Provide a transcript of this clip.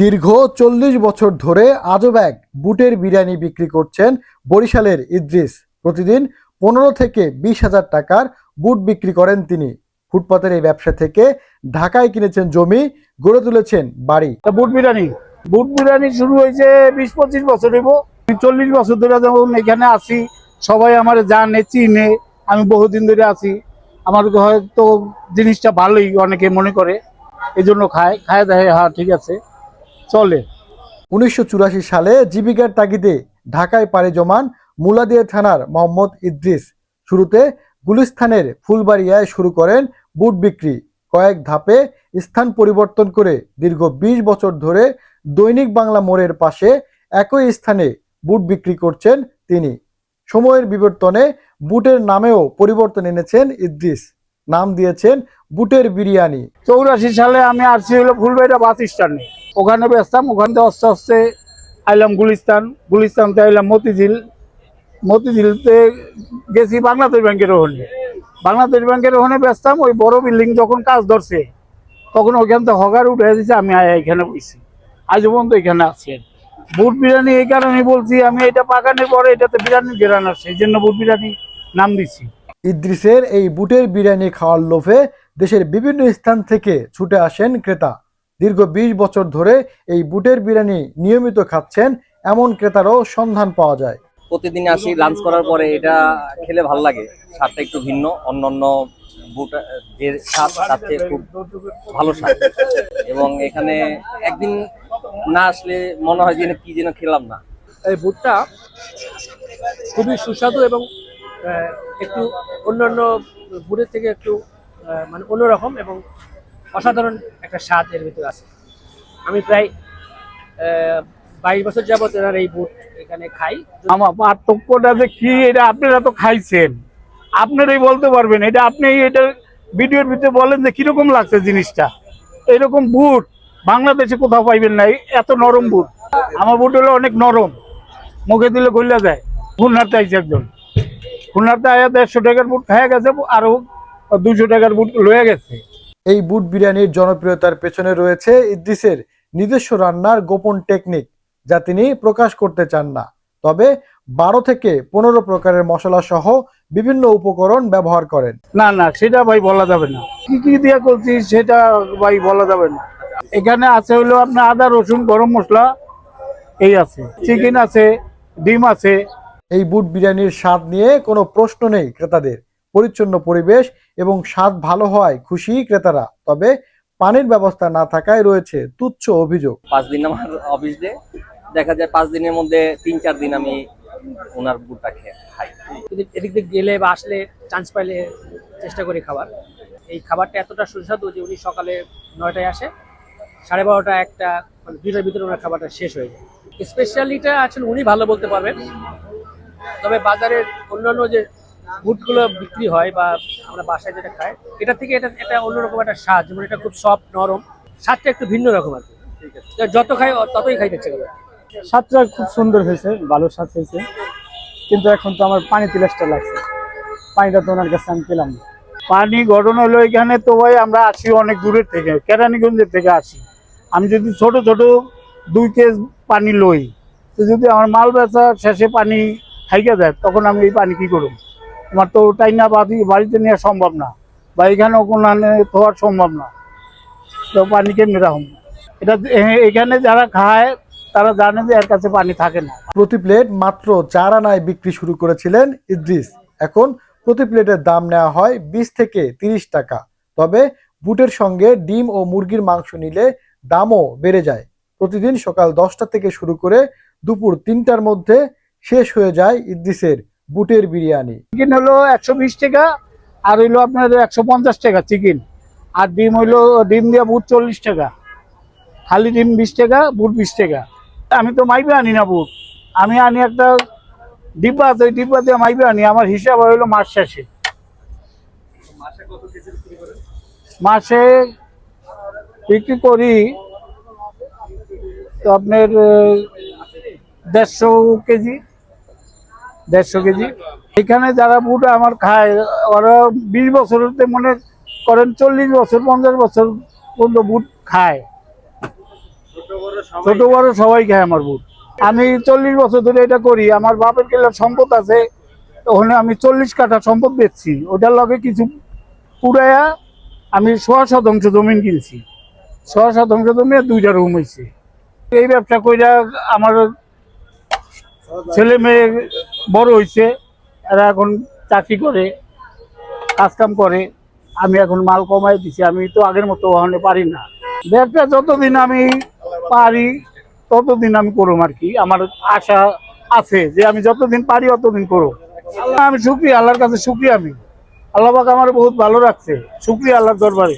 দীর্ঘ চল্লিশ বছর ধরে আজব এক বুটের বিরিয়ানি বিক্রি করছেন বরিশালের ইদ্রিস। প্রতিদিন পনেরো থেকে বিশ হাজার টাকার বুট বিক্রি করেন তিনি। ফুটপাতের এই ব্যবসা থেকে ঢাকায় কিনেছেন জমি, গড়ে তুলেছেন বাড়ি। বুট বিরিয়ানি। বুট বিরিয়ানি শুরু হয়েছে বিশ পঁচিশ বছর হইব। চল্লিশ বছর ধরে যেমন এখানে আসি সবাই আমার জানে, চিনে। আমি বহুদিন ধরে আছি। আমার হয়তো জিনিসটা ভালোই অনেকে মনে করে। এই জন্য খায় খায় দেয় হ্যাঁ ঠিক আছে। চলে। উনিশশো চুরাশি সালে জীবিকার তাগিদে ঢাকায় পাড়ি জমান মুলাদিয়া থানার মোহাম্মদ ইদ্রিস। শুরুতে গুলিস্তানের ফুলবাড়িয়ায় শুরু করেন বুট বিক্রি। কয়েক ধাপে স্থান পরিবর্তন করে দীর্ঘ ২০ বছর ধরে দৈনিক বাংলা মোড়ের পাশে একই স্থানে বুট বিক্রি করছেন তিনি। সময়ের বিবর্তনে বুটের নামেও পরিবর্তন এনেছেন ইদ্রিস। নাম দিয়েছেন বুটের বিরিয়ানি। চৌরাশি সালে আমি আসছি হলো ফুলবাড়িয়া বাস স্ট্যান্ডে। ওখানে বেচতাম ওখান থেকে আস্তে আস্তে আইলাম গুলিস্তান গুলিস্তান থেকে আইলাম মতিঝিল। মতিঝিলতে গেছি বাংলাদেশ ব্যাংকের ওখানে। বাংলাদেশ ব্যাংকের ওখানে বেচতাম, ওই বড় বিল্ডিং যখন কাজ ধরছে, তখন ওইখান থেকে হগার উঠে দিচ্ছে আমি এখানে বসছি আজ পর্যন্ত এখানে আছি বুট বিরিয়ানি এই কারণে বলছি, আমি এটা পাকানোর পরে এটাতে বিরিয়ানি গেরান আসছে এই জন্য বুট বিরিয়ানি নাম দিচ্ছি ইদ্রিসের এই বুটের বিরিয়ানি খাওয়ার লোভে দেশের বিভিন্ন স্থান থেকে ছুটে আসেন ক্রেতা। দীর্ঘ ২০ বছর ধরে এই বুটের বিরিয়ানি নিয়মিত খাচ্ছেন এমন ক্রেতারও সন্ধান পাওয়া যায়। প্রতিদিন আসি লাঞ্চ করার পরে এটা খেলে ভালো লাগে। স্বাদটা একটু ভিন্ন অন্য অন্য বুট যে স্বাদ তার চেয়ে খুব ভালো স্বাদ। এবং এখানে একদিন না আসলে মনে হয় যেন কি যেন খেলাম না। এই বুটটা খুবই সুস্বাদু এবং আহ, একটু অন্যান্য বুটের থেকে একটু মানে অন্যরকম এবং অসাধারণ একটা স্বাদ এর ভিতরে আছে। আমি প্রায় বাইশ বছর যাবত এনার এই বুট এখানে খাই। আমার পার্থক্যটা যে কি, এটা আপনারা তো খাইছেন। আপনারাই বলতে পারবেন, এটা আপনি এটা ভিডিওর ভিতরে বলেন যে কীরকম লাগছে জিনিসটা। এরকম বুট বাংলাদেশে কোথাও পাইবেন না এত নরম বুট। আমার বুট হলো অনেক নরম। মুখে দিলে গলিয়া যায়। খুলনাতে আইছে একজন। খুলনাতে আয়া দেড়শো টাকার বুট খাইয়া গেছে, আরও দুশো টাকার বুট লয়ে গেছে। এই বুট বিরিয়ানির জনপ্রিয়তার পেছনে রয়েছে ইদ্রিসের নিজস্ব রান্নার গোপন টেকনিক যা তিনি প্রকাশ করতে চান না। তবে বারো থেকে পনেরো প্রকারের মশলা সহ বিভিন্ন উপকরণ ব্যবহার করেন। না না সেটা ভাই বলা যাবে না। কি কি দিয়ে করছি সেটা ভাই বলা যাবে না। এখানে আছে হলো আপনার আদা রসুন গরম মশলা এই আছে চিকেন আছে ডিম আছে। এই বুট বিরিয়ানির স্বাদ নিয়ে কোনো প্রশ্ন নেই ক্রেতাদের। পরিচ্ছন্ন পরিবেশ এবং স্বাদ ভালো হয় খুশি ক্রেতারা। তবে পানির ব্যবস্থা না থাকায় রয়েছে তুচ্ছ অভিযোগ। পাঁচ দিন আমার অফিস ডে দেখা যায় পাঁচ দিনের মধ্যে তিন চার দিন আমি ওনার বুটটা খেয়ে খাই। এদিক এদিক দিয়ে গেলে বা আসলে চান্স পাইলে চেষ্টা করি খাবার। এই খাবারটা এতটা সুস্বাদু যে উনি সকালে নয়টায় আসে সাড়ে বারোটা একটা মানে দুইটার ভিতরে ওনার খাবারটা শেষ হয়ে যায়। স্পেশালিটা আসলে উনি ভালো বলতে পারবেন। তবে বাজারের অন্যান্য যে বুটগুলো বিক্রি হয় বা আমরা বাসায় যেটা খাই এটা থেকে এটা এটা অন্যরকম একটা স্বাদ যেমন এটা খুব সফট নরম স্বাদটা একটু ভিন্ন রকম আর কি। যত খাই ততই খাইতে ইচ্ছে করে। স্বাদটা খুব সুন্দর হয়েছে ভালো স্বাদ হয়েছে। কিন্তু এখন তো আমার পানি তিলাসটা লাগছে। পানিটা তো ওনার কাছে আমি পেলাম না। পানি ঘটনা হলো এখানে তো ভাই আমরা আসি অনেক দূরের থেকে কেরানীগঞ্জের থেকে আসি। আমি যদি ছোট ছোট দুই কেজ পানি লই তো যদি আমার মাল বেচা শেষে পানি হাইকে দেয় তখন আমি এই পানি কি করব? আমার তো ওটাই না বাড়ি, বাড়িতে নেওয়া সম্ভব না। বা এখানেও কোনো ধোয়ার সম্ভব না। তো পানি কেমনি রাখুন এটা এখানে যারা খায়, তারা জানে যে এর কাছে পানি থাকে না। প্রতি প্লেট মাত্র চার আনায় বিক্রি শুরু করেছিলেন ইদ্রিস। এখন প্রতি প্লেটের দাম নেওয়া হয় বিশ থেকে তিরিশ টাকা। তবে বুটের সঙ্গে ডিম ও মুরগির মাংস নিলে দামও বেড়ে যায়। প্রতিদিন সকাল দশটা থেকে শুরু করে দুপুর তিনটার মধ্যে শেষ হয়ে যায় ইদ্রিসের বুটের বিরিয়ানি। চিকেন হলো একশো বিশ টাকা, আর হইল আপনার একশো পঞ্চাশ টাকা চিকেন আর ডিম হইল, ডিম দিয়ে বুট চল্লিশ টাকা। খালি ডিম বিশ টাকা, বুট বিশ টাকা। আমি তো মাইবে আনি না বুট। আমি আনি একটা ডিব্বা আছে, ওই ডিব্বা দিয়ে মাইবে আনি। আমার হিসাব হইল মাস শেষে। মাসে বিক্রি করি তো আপনার দেড়শো কেজি। দেড়শো কেজি। এখানে যারা বুট আমার খায়, ওরা বিশ বছরতে মনে করেন চল্লিশ বছর, পঞ্চাশ বছর পর্যন্ত বুট খায়। ছোট বড় সবাই খায় আমার বুট। আমি চল্লিশ বছর ধরে এটা করি, আমার বাপের কেলার সম্পদ আছে ওখানে আমি চল্লিশ কাঠা সম্পদ বেচছি। ওটার লগে কিছু পুরায়া আমি সোয়া শতাংশ জমিন কিনছি। সোয়া শতাংশ জমি দুইটা রুম হয়েছে এই ব্যবসা কইরা আমার ছেলে মেয়ে বড় হয়েছে এরা এখন চাকরি করে, কাজকাম করে, আমি এখন মাল কমাই দিছি, আমি তো আগের মতো ওখানে পারি না। ব্যবসা যতদিন আমি পারি, ততদিন আমি করুম আর কি। আমার আশা আছে যে আমি যতদিন পারি ততদিন করুম। আমি শুক্রিয়া আল্লাহর কাছে শুক্রিয়া আমি। আল্লাহবাক আমার বহুত ভালো রাখছে। শুক্রিয়া আল্লাহর দরবারে।